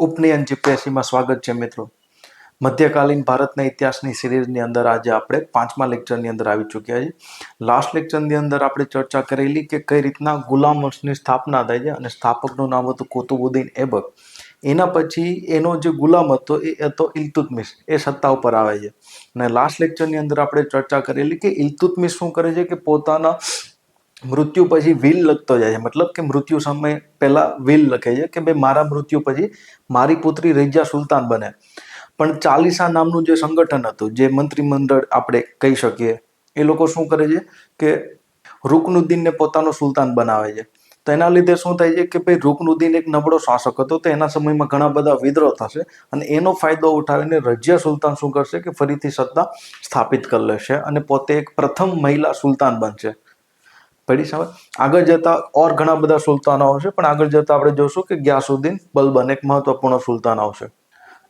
ઉપનયન જીપીએસસીમાં સ્વાગત છે મિત્રો. મધ્યકાલીન ભારતના ઇતિહાસની સિરીઝની અંદર આજે આપણે પાંચમા લેક્ચરની અંદર આવી ચૂક્યા છીએ. લાસ્ટ લેક્ચરની અંદર આપણે ચર્ચા કરેલી કે કઈ રીતના ગુલામ વંશની સ્થાપના થાય છે અને સ્થાપકનું નામ હતું કુતુબુદ્દીન એબક. એના પછી એનો જે ગુલામ હતો એ હતો ઇલ્તુતમિશ. એ સત્તા ઉપર આવે છે. અને લાસ્ટ લેક્ચરની અંદર આપણે ચર્ચા કરેલી કે ઇલ્તુતમિશ શું કરે છે કે પોતાના મૃત્યુ પછી વિલ લખતો જાય છે. મતલબ કે મૃત્યુ સમય પહેલાં વિલ લખે છે કે ભાઈ મારા મૃત્યુ પછી મારી પુત્રી રૈજા સુલતાન બને. પણ ચાલીસા નામનું જે સંગઠન હતું, જે મંત્રીમંડળ આપણે કહી શકીએ, એ લોકો શું કરે છે કે રૂકનુદ્દીનને પોતાનો સુલતાન બનાવે છે. તો એના લીધે શું થાય છે કે ભાઈ રૂકનુદ્દીન એક નબળો શાસક હતો, તો એના સમયમાં ઘણા બધા વિદ્રોહ થશે અને એનો ફાયદો ઉઠાવીને રજિયા સુલતાન શું કરશે કે ફરીથી સત્તા સ્થાપિત કરી લેશે અને પોતે એક પ્રથમ મહિલા સુલતાન બનશે. પડી સમજ આગળ જતા ઓર ઘણા બધા સુલતાનો આવશે, પણ આગળ જતા આપણે જોશું કે ગ્યાસુદ્દીન બલબન એક મહત્વપૂર્ણ સુલતાન આવશે.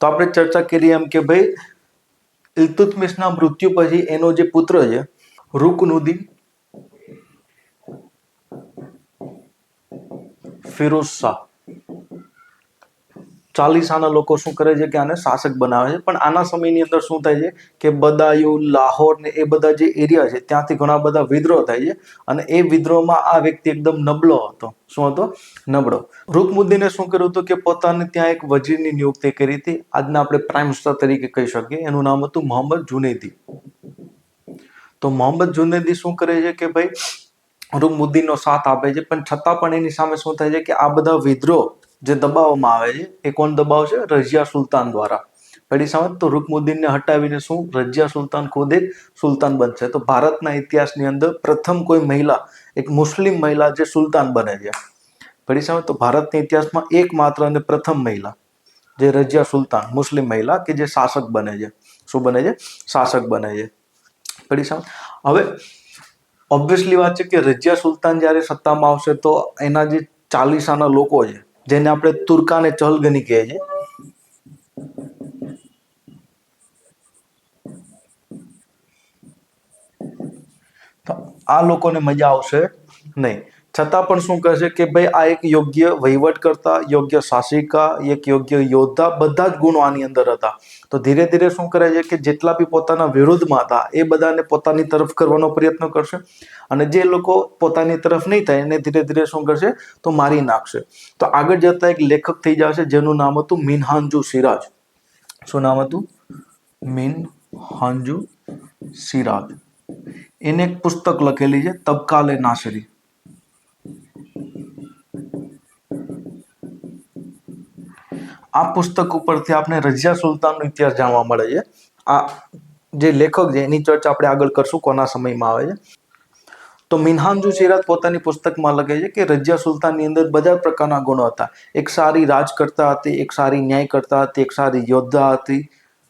તો આપણે ચર્ચા કરી એમ કે ભાઈ, ઇલ્તુતમિશના મૃત્યુ પછી એનો જે પુત્ર છે, રૂકનુદ્દીન ફિરોઝ શાહ. ચાલીસાના લોકો શું કરે છે કે આને શાસક બનાવે છે. પણ આના સમયની અંદર શું થાય છે કે બદાયુ, લાહોર ને એ બધા જે એરિયા છે, ત્યાંથી ઘણા બધા વિદ્રોહ થાય છે. અને એ વિદ્રોહમાં આ વ્યક્તિ એકદમ નબળો હતો. શું હતો? નબળો. રૂકમુદ્દીને શું કર્યું હતું કે પોતાને ત્યાં એક વજીરની નિયુક્તિ કરી હતી. આજના આપણે પ્રાઇમ મિનિસ્ટર તરીકે કહી શકીએ. એનું નામ હતું મોહમ્મદ જુનેદી. તો મોહમ્મદ જુનેદી શું કરે છે કે ભાઈ રૂકમુદ્દીનનો સાથ આપે છે. પણ છતાં પણ એની સામે શું થાય છે કે આ બધા વિદ્રોહ જે દબાવવામાં આવે છે, એ કોણ દબાવશે? રજિયા સુલતાન દ્વારા. પડી સમજ તો રૂકમુદ્દીનને હટાવીને શું? રજિયા સુલતાન ખુદ એક સુલતાન બનશે. તો ભારતના ઇતિહાસની અંદર પ્રથમ કોઈ મહિલા, એક મુસ્લિમ મહિલા જે સુલતાન બને છે. પડી સમજ તો ભારતના ઇતિહાસમાં એકમાત્ર અને પ્રથમ મહિલા જે રજિયા સુલતાન, મુસ્લિમ મહિલા કે જે શાસક બને છે. શું બને છે? શાસક બને છે. પડી સમજ હવે ઓબ્વિયસલી વાત છે કે રજિયા સુલતાન જ્યારે સત્તામાં આવશે તો એના જે ચાલીસાના લોકો છે જેને આપણે તુર્કાને ચહલગની કહે છે. આ લોકોને મજા આવશે નહીં. છતાં પણ શું કહેશે કે ભાઈ, આ એક યોગ્ય વહીવટ કરતા યોગ્ય શાસિકા એક યોગ્ય યોદ્ધા બધા જ ગુણો આની અંદર હતા. તો ધીરે ધીરે શું કરે છે કે જેટલા બી પોતાના વિરુદ્ધમાં હતા, એ બધાને પોતાની તરફ કરવાનો પ્રયત્ન કરશે અને જે લોકો પોતાની તરફ નહીં થાય, એને ધીરે ધીરે શું કરશે? તો મારી નાખશે. તો આગળ જતા એક લેખક થઈ જશે જેનું નામ હતું મિનહાંજુ સિરાજ. શું નામ હતું? મિન હાંજુ સિરાજ. એને એક પુસ્તક લખેલી છે, તબકાલે નાસરી. આ પુસ્તક ઉપરથી આપણે રજિયા સુલતાનનો ઇતિહાસ જાણવા મળે છે. આ જે લેખક છે, એની ચર્ચા આપણે આગળ કરશું કોના સમયમાં આવે છે. તો મિનહાંજુ સિરાજ પોતાની પુસ્તકમાં લખે છે કે રજિયા સુલતાનની અંદર બધા પ્રકારના ગુણો હતા. એક સારી રાજકર્તા હતી, એક સારી ન્યાયકર્તા હતી, એક સારી યોદ્ધા હતી.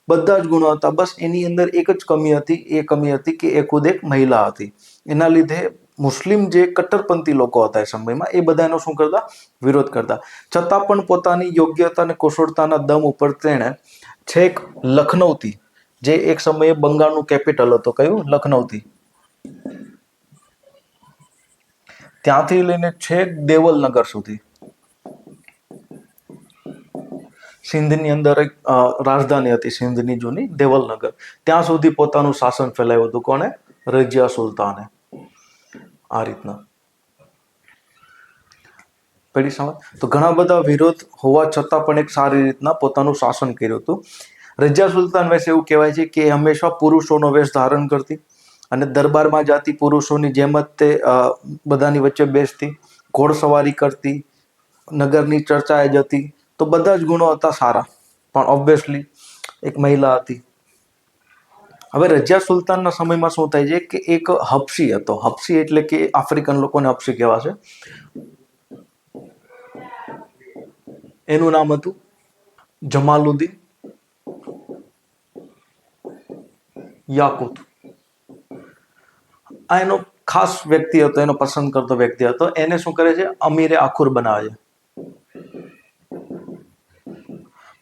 બધા જ ગુણો હતા. બસ એની અંદર એક જ કમી હતી, એ કમી હતી કે એ ખુદ એક મહિલા હતી. એના લીધે મુસ્લિમ જે કટ્ટરપંથી લોકો હતા એ સમયમાં, એ બધાનો શું કરતા? વિરોધ કરતા. છતાં પણ પોતાની યોગ્યતા અને કુશળતાના દમ ઉપર તેણે છેક લખનૌથી, જે એક સમયે બંગાળનું કેપિટલ હતો, કયું? લખનૌથી. ત્યાંથી લઈને છેક દેવલનગર સુધી. સિંધની અંદર એક રાજધાની હતી સિંધની જૂની દેવલનગર. ત્યાં સુધી પોતાનું શાસન ફેલાયું હતું કોણે? રજિયા સુલતાને. આ રીતના. પેલી સમજ? તો ઘણા બધા વિરોધ હોવા છતાં પણ એક સારી રીતના પોતાનું શાસન કર્યું હતું. રજિયા સુલતાન વેશ એવું કહેવાય છે કે હંમેશા પુરુષોનો વેશ ધારણ કરતી અને દરબારમાં જાતી પુરુષોની જેમ જ તે બધાની વચ્ચે બેસતી, ઘોડસવારી કરતી, નગરની ચર્ચાએ જતી. તો બધા જ ગુણો હતા સારા. પણ ઓબ્વિયસલી એક મહિલા હતી. હવે રજિયા સુલતાનના સમયમાં શું થાય છે કે એક હપસી હતો. હપસી એટલે કે આફ્રિકન લોકોને હબસી કહેવાશે. એનું નામ હતું જમાલુદ્દીન યાકુત. આ એનો ખાસ વ્યક્તિ હતો, એનો પસંદ કરતો વ્યક્તિ હતો. એને શું કરે છે? અમીરે આખુર બનાવે છે.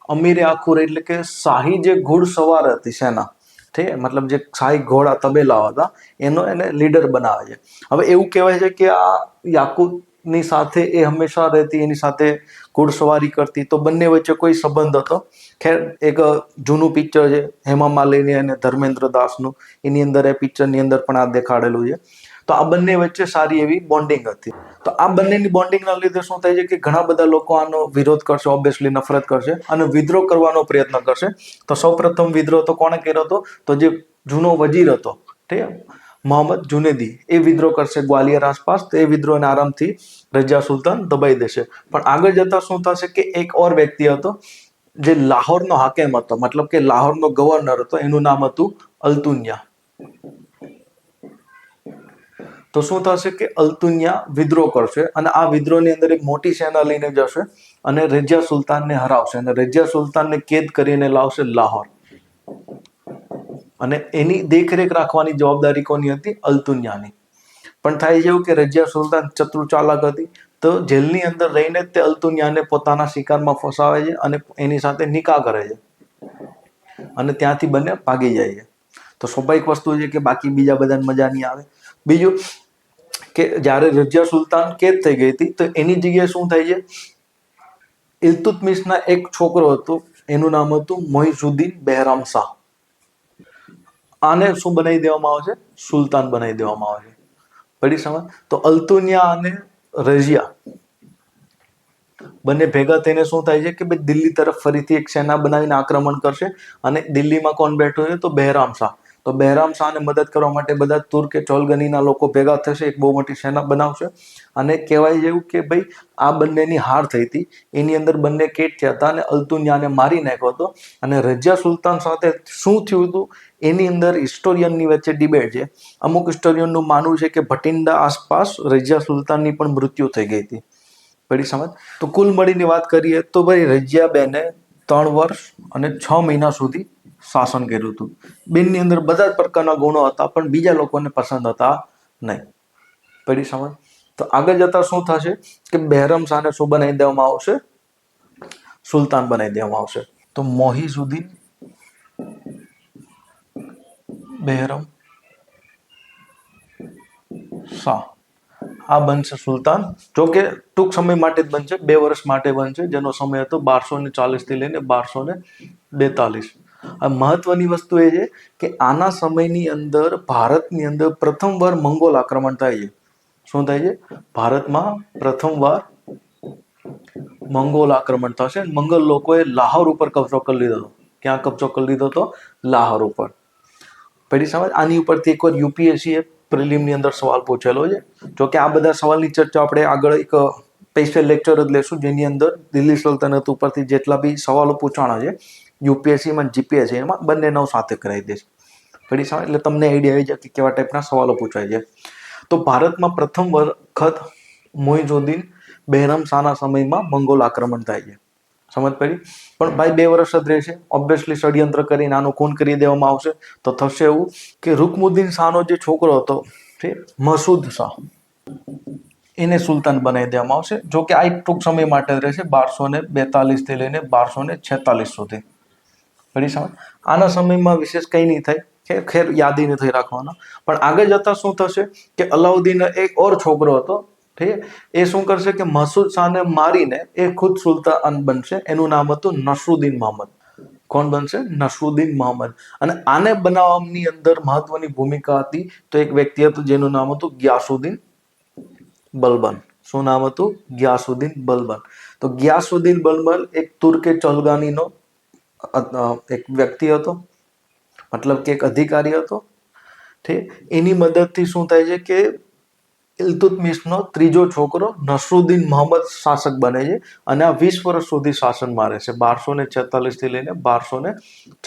અમીરે આખુર એટલે કે શાહી જે ઘોડસવાર હતી સેના ઠીક મતલબ જે શાહી ઘોડા તબેલા હતા, એનો એને લીડર બનાવે છે. હવે એવું કહેવાય છે કે આ યાકુતની સાથે એ હંમેશા રહેતી, એની સાથે ઘોડસવારી કરતી. તો બંને વચ્ચે કોઈ સંબંધ હતો? ખેર, એક જૂનું પિક્ચર છે હેમા માલિની અને ધર્મેન્દ્ર દાસનું. એની અંદર એ પિક્ચરની અંદર પણ આ દેખાડેલું છે. તો આ બંને વચ્ચે સારી એવી બોન્ડિંગ હતી. તો આ બંનેની બોન્ડિંગના લીધે શું થાય છે કે ઘણા બધા લોકો આનો વિરોધ કરશે ઓબ્વિયસલી નફરત કરશે અને વિદ્રોહ કરવાનો પ્રયત્ન કરશે. તો સૌપ્રથમ વિદ્રોહ તો કોણે કર્યો હતો? તો જે જૂનો વજીર હતો ઠીક મોહમ્મદ જુનેદી, એ વિદ્રોહ કરશે ગ્વાલિયર આસપાસ, તો એ વિદ્રોહને આરામથી રજા સુલતાન દબાઈ દેશે. પણ આગળ જતા શું થશે કે એક ઓર વ્યક્તિ હતો, જે લાહોરનો હાકેમ હતો, મતલબ કે લાહોરનો ગવર્નર હતો, એનું નામ હતું અલ્તુન્યા. તો શું થશે કે અલ્તુનિયા વિદ્રોહ કરશે અને આ વિદ્રોહની અંદર એક મોટી સેના લઈને જશે અને રજિયા સુલતાનને હરાવશે અને રજિયા સુલતાનને કેદ કરીને લાવશે લાહોર. અને એની દેખરેખ રાખવાની જવાબદારી કોની હતી? અલ્તુનિયાની. પણ થાય છે એવું કે રજિયા સુલતાન ચતુર ચાલાક હતી, તો જેલની અંદર રહીને તે અલ્તુનિયાને પોતાના શિકારમાં ફસાવે છે અને એની સાથે નિકાહ કરે છે. અને ત્યાંથી બંને ભાગી જાય છે. તો સ્વાભાવિક વસ્તુ છે કે બાકી બીજા બધાને મજા નહીં આવે. બીજું કે જ્યારે રજિયા સુલતાન કેદ થઈ ગઈ હતી, તો એની જગ્યાએ શું થાય છે? ઇલ્તુતમિશના એક છોકરો હતો, એનું નામ હતું મોહિઝુદ્દીન બહેરામ શાહ. આને શું બનાવી દેવામાં આવે છે? સુલતાન બનાવી દેવામાં આવે છે. પડી સમજ? તો અલ્તુનિયા અને રજિયા બંને ભેગા થઈને શું થાય છે કે ભાઈ દિલ્હી તરફ ફરીથી એક સેના બનાવીને આક્રમણ કરશે અને દિલ્હીમાં કોણ બેઠો છે? તો બહેરામ શાહ. તો બહેરામ શાહને મદદ કરવા માટે બધા તુર્ક કે ચોલગનીના લોકો ભેગા થશે, એક બહુ મોટી સેના બનાવશે. અને કહેવાય જેવું કે ભાઈ, આ બંનેની હાર થઈ હતી. એની અંદર બંને કેટ થયા હતા અને અલ્તુનિયાને મારી નાખ્યો હતો. અને રજિયા સુલતાન સાથે શું થયું હતું? એની અંદર હિસ્ટોરિયનની વચ્ચે ડિબેટ છે. અમુક હિસ્ટોરિયનનું માનવું છે કે ભટિંડા આસપાસ રજિયા સુલતાનની પણ મૃત્યુ થઈ ગઈ હતી. પડી સમજ? તો કુલ મળીને વાત કરીએ તો ભાઈ રજિયા બેને ત્રણ વર્ષ અને છ મહિના સુધી શાસન કર્યું હતું. બેનની અંદર બધા જ પ્રકારના ગુણો હતા, પણ બીજા લોકોને પસંદ હતા નહીં. પડી સમજ? તો આગળ જતા શું થશે? કે બહેરમ શાહને શું બનાવી દેવામાં આવશે? સુલતાન બનાવી દેવામાં આવશે. તો મોહિઝુદ્દીન બહેરમ શાહ. આ બનશે સુલતાન. જો કે ટૂંક સમય માટે જ બનશે, બે વર્ષ માટે બનશે. જેનો સમય હતો બારસો ને ચાલીસથી લઈને બારસો ને બેતાલીસ. મહત્વની વસ્તુ એ છે કે આના સમયની અંદર ભારતની અંદર પ્રથમવાર મંગોલ આક્રમણ થાય છે. શું થાય છે? ભારતમાં પ્રથમવાર મંગોલ આક્રમણ થશે. મંગલ લોકોએ લાહોર ઉપર કબજો કરી લીધો હતો. ક્યાં કબજો કરી લીધો હતો? લાહોર ઉપર. પેલી સમજ, આની ઉપરથી એકવાર યુપીએસસી એ પ્રિલિમની અંદર સવાલ પૂછેલો છે. જો કે આ બધા સવાલની ચર્ચા આપણે આગળ એક સ્પેશિયલ લેક્ચર જ લેશું, જેની અંદર દિલ્હી સલ્તનત ઉપરથી જેટલા બી સવાલો પૂછવાના છે યુપીએસસીમાં જીપીએસસી એમાં બંને નવ સાથે કરાવી દઈશ ઘડી સમજ એટલે તમને આઈડિયા આવી જાય કે કેવા ટાઈપના સવાલો પૂછાય છે. તો ભારતમાં પ્રથમ વખત મોઇઝુદ્દીન બહેરમ શાહના સમયમાં મંગોલ આક્રમણ થાય છે. સમજ પડી? પણ ભાઈ બે વર્ષ જ રહેશે. ઓબ્વિયસલી ષડયંત્ર કરીને આનું ખૂન કરી દેવામાં આવશે. તો થશે એવું કે રૂકમુદ્દીન શાહનો જે છોકરો હતો તે મસૂદ શાહ, એને સુલતાન બનાવી દેવામાં આવશે. જો કે આ એક ટૂંક સમય માટે જ રહેશે, બારસો ને બેતાલીસથી લઈને બારસો ને છેતાલીસ સુધી. પડી સમય. આના સમયમાં વિશેષ કંઈ નહીં થાય, કે ખેર યાદી નથી રાખવાના. પણ આગળ જતાં શું થશે કે અલાઉદ્દીન એક ઓર છોકરો હતો, ઠીક એ શું કરશે કે મસૂદ શાહને મારીને એ ખુદ સુલતાન બનશે. એનું નામ હતું નસરુદ્દીન મોહમ્મદ. કોણ બનશે? નસરુદ્દીન મોહમ્મદ. અને આને બનાવવાની અંદર મહત્વની ભૂમિકા હતી તો એક વ્યક્તિ હતું જેનું નામ હતું ગ્યાસુદ્દીન બલબન. શું નામ હતું? ગ્યાસુદ્દીન બલબન. તો ગ્યાસુદ્દીન બલબન એક તુર્કે ચલગાનીનો એક વ્યક્તિ હતો, મતલબ કે એક અધિકારી હતો. ઠીક? એની મદદથી શું થાય છે કે ઇલ્તુતમિશનો ત્રીજો છોકરો નસરુદ્દીન મોહમ્મદ શાસક બને છે અને આ વીસ વર્ષ સુધી શાસન મારે છે, બારસો ને છેતાલીસથી લઈને બારસો ને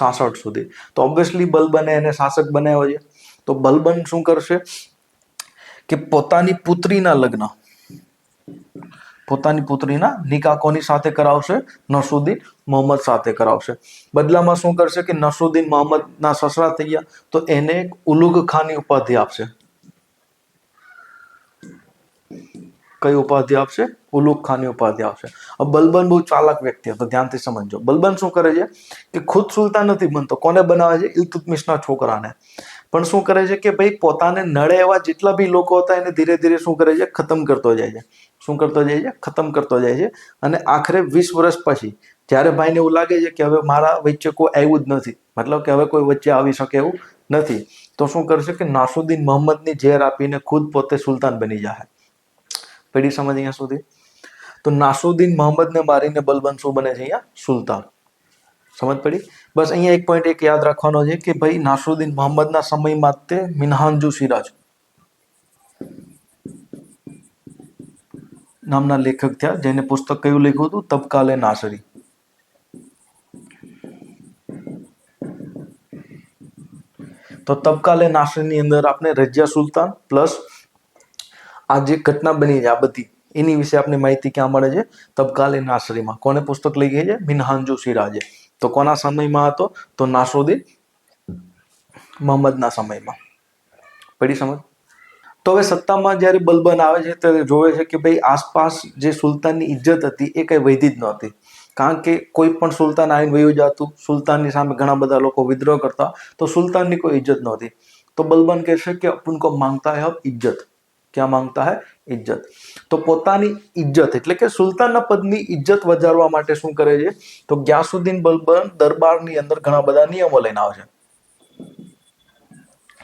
છાસઠ સુધી. તો ઓબ્વિયસલી બલબને એને શાસક બનાવ્યો છે. તો બલબન શું કરશે કે પોતાની પુત્રીના લગ્ન પોતાની પુત્રીના નિકા કોની સાથે કરાવશે નસરુદ્દીન મોહમ્મદ સાથે કરાવશે. બદલામાં શું કરશે કે નસરુદ્દીન મોહમ્મદના સસરા થઈ ગયા, તો એને એક ઉલુગ ખાની ઉપાધિ આપશે. કઈ ઉપાધિ આપશે? ઉલુગ ખાની ઉપાધિ આપશે. બલબન બહુ ચાલાક વ્યક્તિ હતો, ધ્યાનથી સમજજો. બલબન શું કરે છે? કે ખુદ સુલતાન નથી બનતો. કોને બનાવે છે? ઇલતુતમિશના છોકરાને. પણ શું કરે છે કે ભાઈ પોતાને નડે એવા જેટલા બી લોકો હતા એને ધીરે ધીરે શું કરે છે, ખતમ કરતો જાય છે. શું કરતો જાય છે? ખતમ કરતો જાય છે. અને આખરે વીસ વર્ષ પછી જ્યારે ભાઈને એવું લાગે છે કે હવે મારા વચ્ચે કોઈ આવ્યું જ નથી, મતલબ કે હવે કોઈ વચ્ચે આવી શકે એવું નથી, તો શું કરશે કે નાસુદ્દીન મોહમ્મદની ઝેર આપીને ખુદ પોતે સુલતાન બની જાય પડી સમજ અહીંયા સુધી? તો નાસુદ્દીન મોહમ્મદને મારીને બલબન શું બને છે અહીંયા? સુલતાન. સમજ પડી? બસ અહીંયા એક પોઈન્ટ એક યાદ રાખવાનો છે કે ભાઈ નાસરુદ્દીન મોહમ્મદના સમયમાં તે મિનહાનજુ સિરાજ. નામના લેખક થયા, જેને પુસ્તક કયું લખ્યું હતું? તબકાલે નાસરી. તો તબકાલે નાસરીની અંદર આપણે રજિયા સુલતાન પ્લસ આ જે ઘટના બની છે આ બધી, એની વિશે આપણે માહિતી ક્યાં મળે છે? તબકાલે નાસરીમાં. કોને પુસ્તક લખી છે? મિનહાંજુ સિરાજે. તો કોના સમયમાં હતો? તો નાસરુદ્દીન મોહમ્મદના સમયમાં. પડી સમજ? તો હવે સત્તામાં જ્યારે બલબન આવે છે, ત્યારે જોવે છે કે ભાઈ આસપાસ જે સુલતાનની ઇજ્જત હતી એ કંઈ વૈધી જ નહોતી. કારણ કે કોઈ પણ સુલતાન આવીને વયું જતું, સુલતાનની સામે ઘણા બધા લોકો વિદ્રોહ કરતા, તો સુલતાનની કોઈ ઇજ્જત નહોતી. તો બલબન કહેશે કે અપુન કો માંગતા હે ઇજ્જત. ક્યાં માંગતા હૈ? ઇજ્જત. તો પોતાની ઇજ્જત એટલે કે સુલતાનના પદની ઇજ્જત વધારવા માટે શું કરે છે? તો ગ્યાસુદ્દીન બલબન દરબારની અંદર ઘણા બધા નિયમો લઈને આવે છે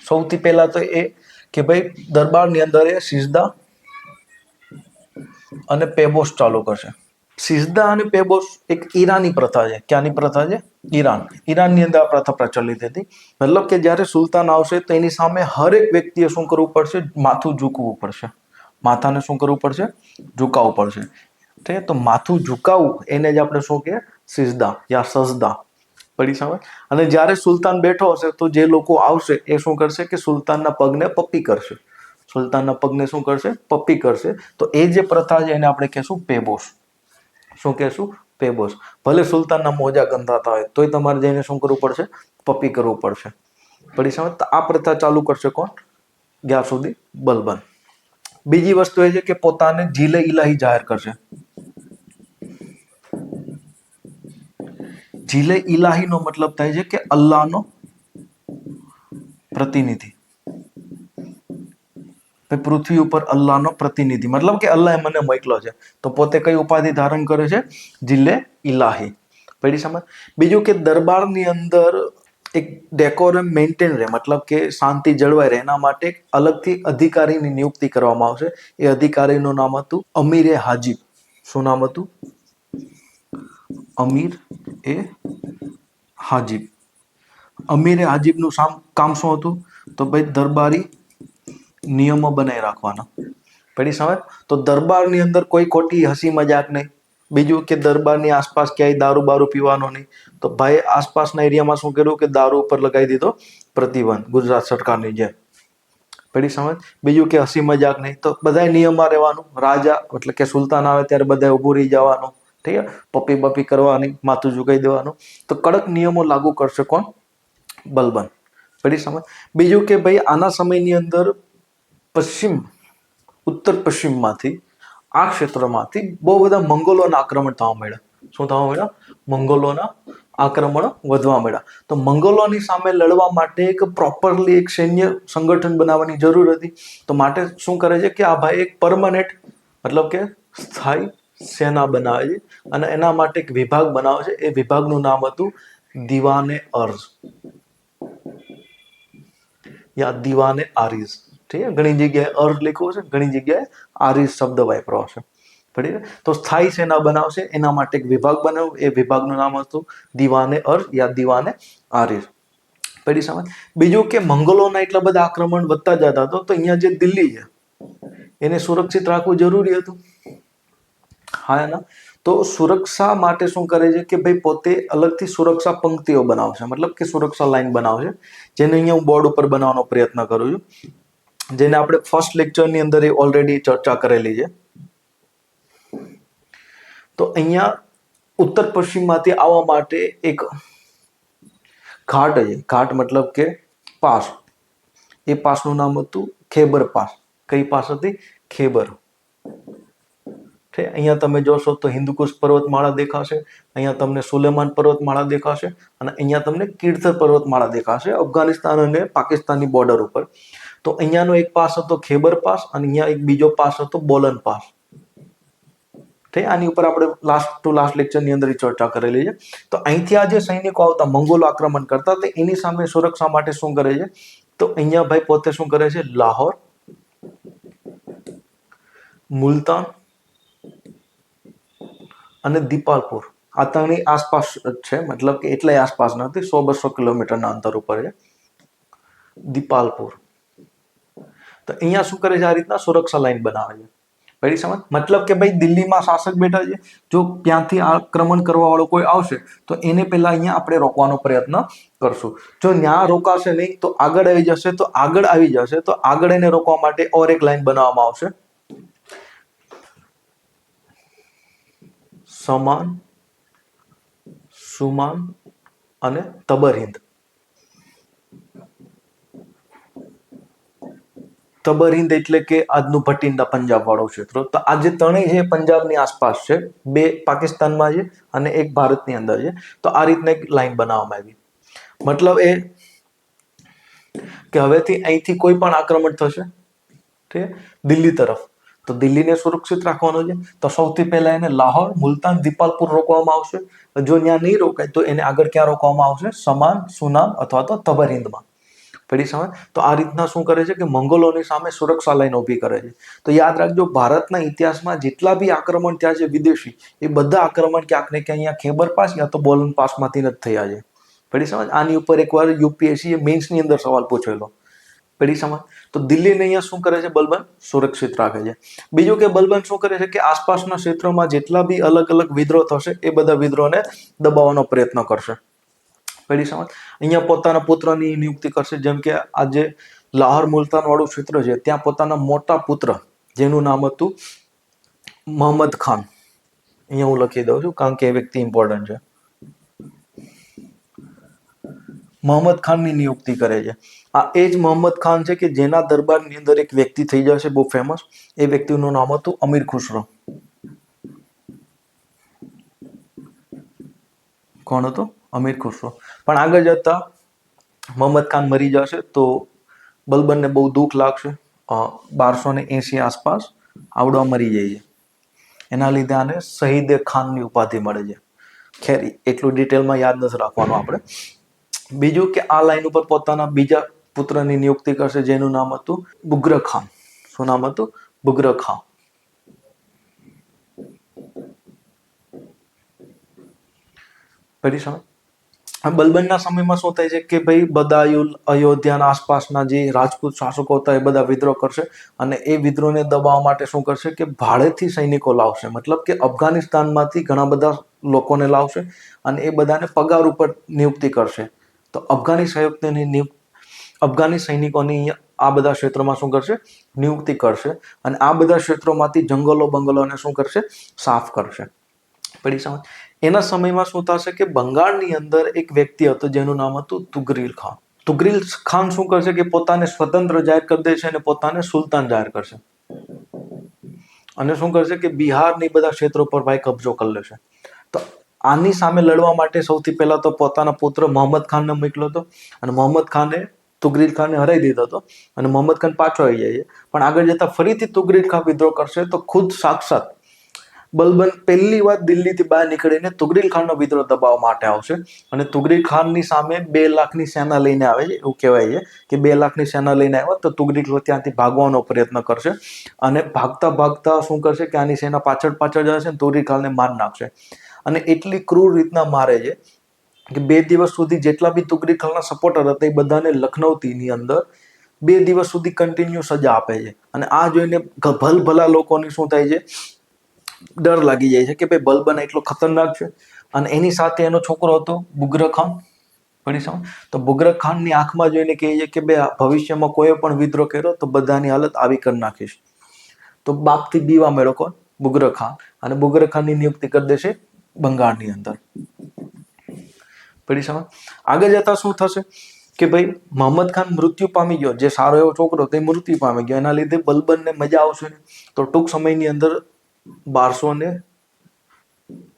સૌથી પહેલા તો એ કે ભાઈ, દરબારની અંદર એ સિજદા અને પેબોસ ચાલુ કરશે. સિજદા અને પેબોસ એક ઈરાની પ્રથા છે. ક્યાંની પ્રથા છે? ઈરાન. ઈરાનની અંદર આ પ્રથા પ્રચલિત હતી. મતલબ કે જ્યારે સુલતાન આવશે તો એની સામે હરેક વ્યક્તિએ શું કરવું પડશે? માથું ઝૂકવું પડશે. માથાને શું કરવું પડશે? ઝુકાવવું પડશે. ઠીક તો માથું ઝુકાવવું એને જ આપણે શું કહીએ? સિજદા યા સજદા પડી સમજ અને જ્યારે સુલતાન બેઠો હશે, તો જે લોકો આવશે, એ શું કરશે કે સુલતાનના પગને પપ્પી કરશે. સુલતાનના પગને શું કરશે? પપ્પી કરશે. તો એ જે પ્રથા છે, એને આપણે કહેશું પેબોસ શું કહેશું? પેબોસ ભલે સુલતાનના મોજા ગંધાતા હોય, તોય તમારે જઈને શું કરવું પડશે? પપ્પી કરવું પડશે. પડી સમજ આ પ્રથા ચાલુ કરશે કોણ? જ્યાં સુધી બલબન. બીજી વસ્તુ એ છે કે પોતાને જીલે ઇલાહી જાહેર કરશે. જીલે ઇલાહીનો મતલબ થાય છે કે અલ્લાહનો પ્રતિનિધિ. પૃથ્વી ઉપર અલ્લાહનો પ્રતિનિધિ. મતલબ કે અલ્લાહ મને મોકલો છે. તો પોતે કઈ ઉપાધિ ધારણ કરે છે? જીલે ઇલાહી પડી સમજ? બીજું કે દરબારની અંદર એક ડેકોરમ મેન્ટેન રહે, મતલબ કે શાંતિ જળવાઈ રહે. એના માટે અલગથી અધિકારીની નિયુક્તિ કરવામાં આવશે. એ અધિકારીનું નામ હતું અમીર એ હાજીબ. શું નામ હતું? અમીર એ હાજીબ. અમીરે હાજીબનું સામ, કામ શું હતું? તો ભાઈ દરબારી નિયમો બનાવી રાખવાના. પડી સમજ? તો દરબારની અંદર કોઈ ખોટી હસી મજાક નહીં. બીજું કે દરબારની આસપાસ ક્યાંય દારૂ બારૂ પીવાનો નહીં. તો ભાઈ આસપાસના એરિયામાં શું કર્યું કે દારૂ ઉપર લગાવી દીધો? પ્રતિબંધ, ગુજરાત સરકારની જેમ. પડી સમજ? બીજું કે હસી મજાક નહીં. તો બધાય નિયમમાં રહેવાનું. રાજા એટલે કે સુલતાન આવે ત્યારે બધા ઊભું રહી જવાનું. ઠીક છે? પપ્પી બપ્પી કરવાની, માથું ઝુકાઈ દેવાનું. તો કડક નિયમો લાગુ કરશે કોણ? બલબન. પડી સમજ? બીજું કે ભાઈ આના સમયની અંદર પશ્ચિમ, ઉત્તર પશ્ચિમમાંથી આ ક્ષેત્રમાંથી બહુ બધા મંગોલોના આક્રમણ થવા મળ્યા શું થવા મળ્યા મંગોલોના આક્રમણો વધવા મળ્યા તો મંગોલોની સામે લડવા માટે એક પ્રોપરલી એક સૈન્ય સંગઠન બનાવવાની જરૂર હતી. તો માટે શું કરે છે કે આ ભાઈ એક પરમનેન્ટ મતલબ કે સ્થાયી સેના બનાવે છે અને એના માટે એક વિભાગ બનાવે છે. એ વિભાગનું નામ હતું દિવાને અર્ઝ. યા દિવાને આરીઝ. ઠીક ઘણી જગ્યાએ અર્ધ લખ્યો છે, ઘણી જગ્યાએ આરી શબ્દ વાપરો છે. પડી તો સ્થાયી સેના બનાવશે એના માટે એક વિભાગ બનાવ્યો. એ વિભાગનું નામ હતું દીવાને અર્ધ યા દીવાને આરીર પડી સમજ? બીજું કે મંગોલોના એટલા બધા આક્રમણ વધતા જતા તો અહીંયા જે દિલ્હી છે, એને સુરક્ષિત રાખવું જરૂરી હતું. હા એના? તો સુરક્ષા માટે શું કરે છે કે ભાઈ પોતે અલગથી સુરક્ષા પંક્તિઓ બનાવશે. મતલબ કે સુરક્ષા લાઈન બનાવશે. જેને અહીંયા હું બોર્ડ ઉપર બનાવવાનો પ્રયત્ન કરું છું. જેને આપણે ફર્સ્ટ લેક્ચરની અંદર એ ઓલરેડી ચર્ચા કરેલી છે. તો અહીંયા ઉત્તર પશ્ચિમમાંથી આવવા માટે એક ઘાટ છે. ઘાટ મતલબ કે પાસ. એ પાસનું નામ હતું ખેબર પાસ. કઈ પાસ હતી? ખેબર. અહીંયા તમે જોશો તો હિન્દુકુશ પર્વતમાળા દેખાશે, અહીંયા તમને સુલેમાન પર્વતમાળા દેખાશે અને અહીંયા તમને કીર્થર પર્વતમાળા દેખાશે અફઘાનિસ્તાન અને પાકિસ્તાનની બોર્ડર ઉપર. તો અહીંયાનો એક પાસ હતો ખેબર પાસ અને અહીંયા એક બીજો પાસ હતો બોલન પાસ. થઈ આની ઉપર આપણે લાસ્ટ ટુ લાસ્ટ લેક્ચરની અંદર ચર્ચા કરેલી છે. તો અહીંથી આ જે સૈનિકો આવતા મંગોલો આક્રમણ કરતા તે એની સામે સુરક્ષા માટે શું કરે છે? તો અહીંયા ભાઈ પોતે શું કરે છે? લાહોર, મુલતાન અને દીપાલપુર. આ ત્રણની આસપાસ છે, મતલબ કે એટલાય આસપાસ નથી, સો બસો કિલોમીટરના અંતર ઉપર છે. દીપાલપુર. તો અહીંયા શું કરે છે આ રીતના? સુરક્ષા લાઈન બનાવે છે. પહેલી સમજ, મતલબ કે ભાઈ દિલ્હીમાં શાસક બેઠા છે. જો ત્યાંથી આક્રમણ કરવાવાળો કોઈ આવશે, તો એને પહેલા અહીંયા આપણે રોકવાનો પ્રયત્ન કરશું. જો ત્યાં રોકાશે નહીં, તો આગળ આવી જશે, તો આગળ આવી જશે, તો આગળ એને રોકવા માટે ઓર એક લાઈન બનાવવામાં આવશે. સમાન, સુમાન અને તબરહિંદ તબરહિંદ એટલે કે આજનું ભટિંડા પંજાબ વાળો ક્ષેત્ર. તો આ જે ત્રણેય છે પંજાબની આસપાસ છે. બે પાકિસ્તાનમાં છે અને એક ભારતની અંદર છે. તો આ રીતના એક લાઈન બનાવવામાં આવી. મતલબ એ કે હવેથી અહીંથી કોઈ પણ આક્રમણ થશે, ઠીક દિલ્હી તરફ. તો દિલ્હીને સુરક્ષિત રાખવાનો છે. તો સૌથી પહેલા એને લાહોર, મુલતાન, દીપાલપુર રોકવામાં આવશે. જો ત્યાં નહીં રોકાય તો એને આગળ ક્યાં રોકવામાં આવશે? સમાન, સુનામ અથવા તો તબરહિંદમાં પડી સમજ? તો આ રીતના શું કરે છે કે મંગોલોની સામે સુરક્ષા લાઈન ઊભી કરે છે. તો યાદ રાખજો, ભારતના ઇતિહાસમાં જેટલા બી આક્રમણ થયા છે વિદેશી, એ બધા આક્રમણ ક્યાંક ને ક્યાંક અહીંયા ખેબર પાસ યા તો બોલન પાસમાંથી જ થયા છે. પડી સમજ? આની ઉપર એકવાર યુપીએસસી મેન્સની અંદર સવાલ પૂછેલો. પડી સમજ? તો દિલ્હીને અહીંયા શું કરે છે બલબન? સુરક્ષિત રાખે છે. બીજું કે બલબન શું કરે છે કે આસપાસના ક્ષેત્રોમાં જેટલા બી અલગ અલગ વિદ્રોહ થશે, એ બધા વિદ્રોહને દબાવવાનો પ્રયત્ન કરશે. પડી સમજ. અહીંયા પોતાના પુત્રની નિયુક્તિ કરશે, જેમ કે આજે લાહોર મુલતાનવાળું ક્ષેત્ર છે, ત્યાં પોતાના મોટા પુત્ર, જેનું નામ હતું મોહમ્મદ ખાન. અહીંયા હું લખી દઉં છું, કારણ કે એ વ્યક્તિ ઇમ્પોર્ટન્ટ છે. મોહમ્મદ ખાનની નિયુક્તિ કરે છે. આ એ જ મોહમ્મદ ખાન છે કે જેના દરબારની અંદર એક વ્યક્તિ થઈ જશે, બહુ ફેમસ એ વ્યક્તિનું નામ હતું અમીર ખુસરો. કોણ હતો? અમીર ખુસરો પણ આગળ જતા મોહમ્મદ ખાન મરી જશે તો બલબનને બહુ દુઃખ લાગશે. બારસો ને એંસી આસપાસ આવડવા મરી જાય છે. એના લીધે આને શહીદે ખાનની ઉપાધિ મળે છે. ખેર, એટલું ડિટેલમાં યાદ નથી રાખવાનું આપણે. બીજું કે આ લાઈન ઉપર પોતાના બીજા પુત્રની નિયુક્તિ કરશે, જેનું નામ હતું બુગ્ર ખાન. શું નામ હતું? બુગ્ર ખાન. પડી સમજ? આ બલબનના સમયમાં શું થાય છે કે ભાઈ બદાયુલ, અયોધ્યાના આસપાસના જે રાજપૂત શાસકો હતા એ બધા વિદ્રોહ કરશે અને એ વિદ્રોહને દબાવવા માટે શું કરશે કે ભાડેથી સૈનિકો લાવશે. મતલબ કે અફઘાનિસ્તાનમાંથી ઘણા બધા લોકોને લાવશે અને એ બધાને પગાર ઉપર નિયુક્તિ કરશે. તો અફઘાની સંયુક્તની નિયુક્ત અફઘાની સૈનિકોની આ બધા ક્ષેત્રોમાં શું કરશે? નિયુક્તિ કરશે અને આ બધા ક્ષેત્રોમાંથી જંગલો બંગલોને શું કરશે? સાફ કરશે. પડી સમજ? એના સમયમાં શું થશે કે બંગાળની અંદર એક વ્યક્તિ હતો જેનું નામ હતું તુગરીલ ખાન. તુગરીલ ખાન શું કરશે કે પોતાને સ્વતંત્ર જાહેર કરી દેશે અને પોતાને સુલતાન જાહેર કરશે. અને શું કરશે કે બિહારની બધા ક્ષેત્રો પર ભાઈ કબજો કરી લેશે. તો આની સામે લડવા માટે સૌથી પહેલા તો પોતાના પુત્ર મોહમ્મદ ખાનને મોકલ્યો હતો અને મોહમ્મદ ખાને તુગ્રીલ ખાનને હરાઈ દીધો હતો અને મોહમ્મદ ખાન પાછો આવી જાય પણ આગળ જતા ફરીથી તુગ્રીલ ખાન વિદ્રોહ કરશે તો ખુદ સાક્ષાત બલબન પહેલી વાર દિલ્હીથી બહાર નીકળીને તુગરીલ ખાનનો વિદ્રોહ દબાવવા માટે આવશે. અને તુગરીલ ખાનની સામે બે લાખની સેના લઈને આવે છે, એવું કહેવાય છે કે બે લાખની સેના લઈને આવ્યા તો તુગરીલ ત્યાંથી ભાગવાનો પ્રયત્ન કરશે. અને ભાગતા ભાગતા શું કરશે કે આની સેના પાછળ પાછળ જશે અને તુગરીલ ખાનને માર નાખશે. અને એટલી ક્રૂર રીતના મારે છે કે બે દિવસ સુધી જેટલા બી તુગરી ખાનના સપોર્ટર હતા એ બધાને લખનૌતીની અંદર બે દિવસ સુધી કન્ટિન્યુ સજા આપે છે. અને આ જોઈને ભલ ભલા લોકોની શું થાય છે ડર લાગી જાય છે કે ભાઈ બલબન એટલો ખતરનાક છે. અને એની સાથે એનો છોકરો હતો બુગ્રખાન ભણી સમજ તો બુગ્રખાનની આંખમાં જોઈને કહે છે કે ભાઈ ભવિષ્યમાં કોઈ પણ વિદ્રોહ કર્યો તો બધાની હાલત આવી કરી નાખીશ. તો બાપથી બીવા મેળો કોણ? બુગ્રખાન અને બુગ્રખાનની નિયુક્તિ કરી દેશે બંગાળની અંદર. પડી સમજ આગળ જતા શું થશે? કે ભાઈ, મોહમ્મદ ખાન મૃત્યુ પામી ગયો. જે સારો એવો છોકરો તે મૃત્યુ પામી ગયો. એના લીધે બલબનને મજા આવશે તો ટૂંક સમયની અંદર બારસો ને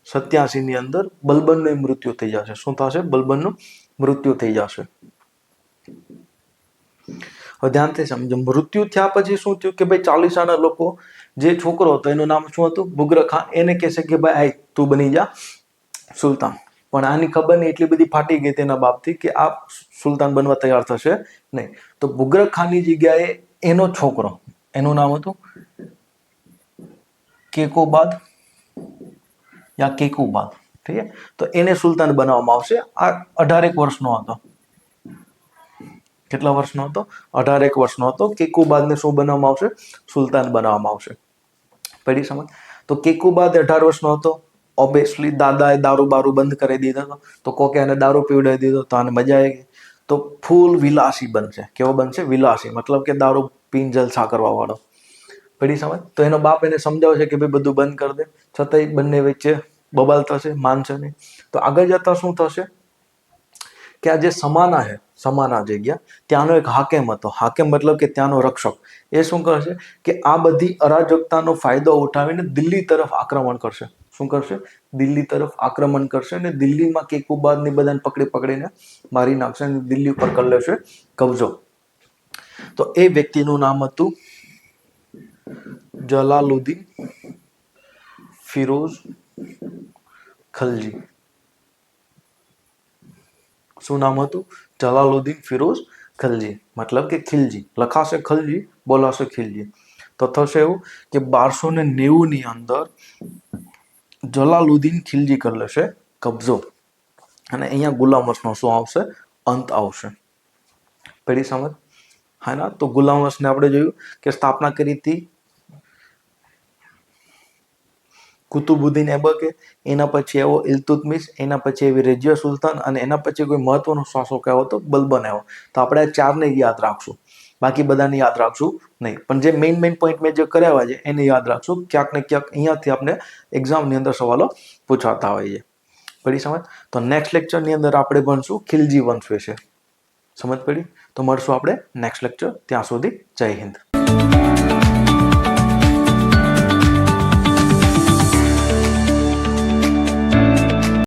સત્યાસી ની અંદર બલબનનું મૃત્યુ થઈ જશે. શું થશે? બલબનનું મૃત્યુ થઈ જશે. હવે ધ્યાનથી સમજો. મૃત્યુ થયા પછી શું થયું? કે ભાઈ ચાલીસાના લોકો જે છોકરો હતો, એનું નામ શું હતું? બુગ્ર ખાન. એને કહેશે કે ભાઈ, આય, તું બની જા સુલતાન. પણ આની ખબર નહીં, એટલી બધી ફાટી ગઈ તેના બાપથી કે આ સુલતાન બનવા તૈયાર થશે નહીં. તો બુગ્ર ખાનની જગ્યાએ એનો છોકરો, એનું નામ હતું? કેકોબાદ યા કેકુબાદ ઠીક તો એને સુલતાન બનાવવામાં આવશે. આ અઢારેક વર્ષનો હતો. કેટલા વર્ષનો હતો? અઢારેક વર્ષનો હતો. કેકુબાદને શું બનાવવામાં આવશે? સુલતાન બનાવવામાં આવશે. પડી સમજ? તો કેકુબાદ અઢાર વર્ષનો હતો. ઓબ્વિયસલી દાદાએ દારૂ બારૂ બંધ કરી દીધો હતો. તો કોકે એને દારૂ પીવડાવી દીધો તો આને મજા આવી ગઈ. તો ફૂલ વિલાસી બનશે. કેવો બનશે? વિલાસી. મતલબ કે દારૂ પીન જલસા કરવા વાળો. પડી સમજ તો એનો બાપ એને સમજાવશે કે ભાઈ બધું બંધ કરી દે. છતાંય બંને વચ્ચે બબાલ થશે, માનશે નહીં. તો આગળ જતા શું થશે? કે આ જે સમાના છે, સમાના જગ્યા ત્યાંનો એક હાકેમ હતો. હાકેમ મતલબ કે ત્યાંનો રક્ષક. એ શું કરશે? કે આ બધી અરાજકતાનો ફાયદો ઉઠાવીને દિલ્હી તરફ આક્રમણ કરશે. શું કરશે? દિલ્હી તરફ આક્રમણ કરશે અને દિલ્હીમાં કેકુબાદની બધાને પકડી પકડીને મારી નાખશે અને દિલ્હી ઉપર કરી લેશે કબજો. તો એ વ્યક્તિનું નામ હતું જલાલુદ્દીન ફિરોઝ ખલજી શું નામ હતું? જલાલુદ્દીન ફિરોઝ ખલજી. મતલબ કે ખિલજી. લખાશે ખલજી, બોલાશે ખિલજી. તો થશે એવું કે બારસો ને નેવું ની અંદર જલાલુદ્દીન ખિલજી કરી લેશે કબજો. અને અહીંયા ગુલામ વંશનો શું આવશે? અંત આવશે. પેલી સમજ? હા ના, તો ગુલામ વંશને આપણે જોયું કે સ્થાપના કરી હતી કુતુબુદ્દીન એબકે એના પછી એવો ઇલતુતમિશ એના પછી એવી રેજિયા સુલતાન અને એના પછી કોઈ મહત્વનો શાસક આવ્યો તો બલબન આવ્યો તો આપણે આ ચારને યાદ રાખશું. બાકી બધાને યાદ રાખશું નહીં. પણ જે મેઇન મેઇન પોઈન્ટ મેં જે કર્યા છે, એને યાદ રાખશું. ક્યાંક ને ક્યાંક અહીંયાથી આપણે એક્ઝામની અંદર સવાલો પૂછાતા હોઈએ પડી સમજ? તો નેક્સ્ટ લેક્ચરની અંદર આપણે ભણશું ખિલજી વંશ વિશે. સમજ પડી? તો મળશું આપણે નેક્સ્ટ લેક્ચર ત્યાં સુધી જય હિન્દ.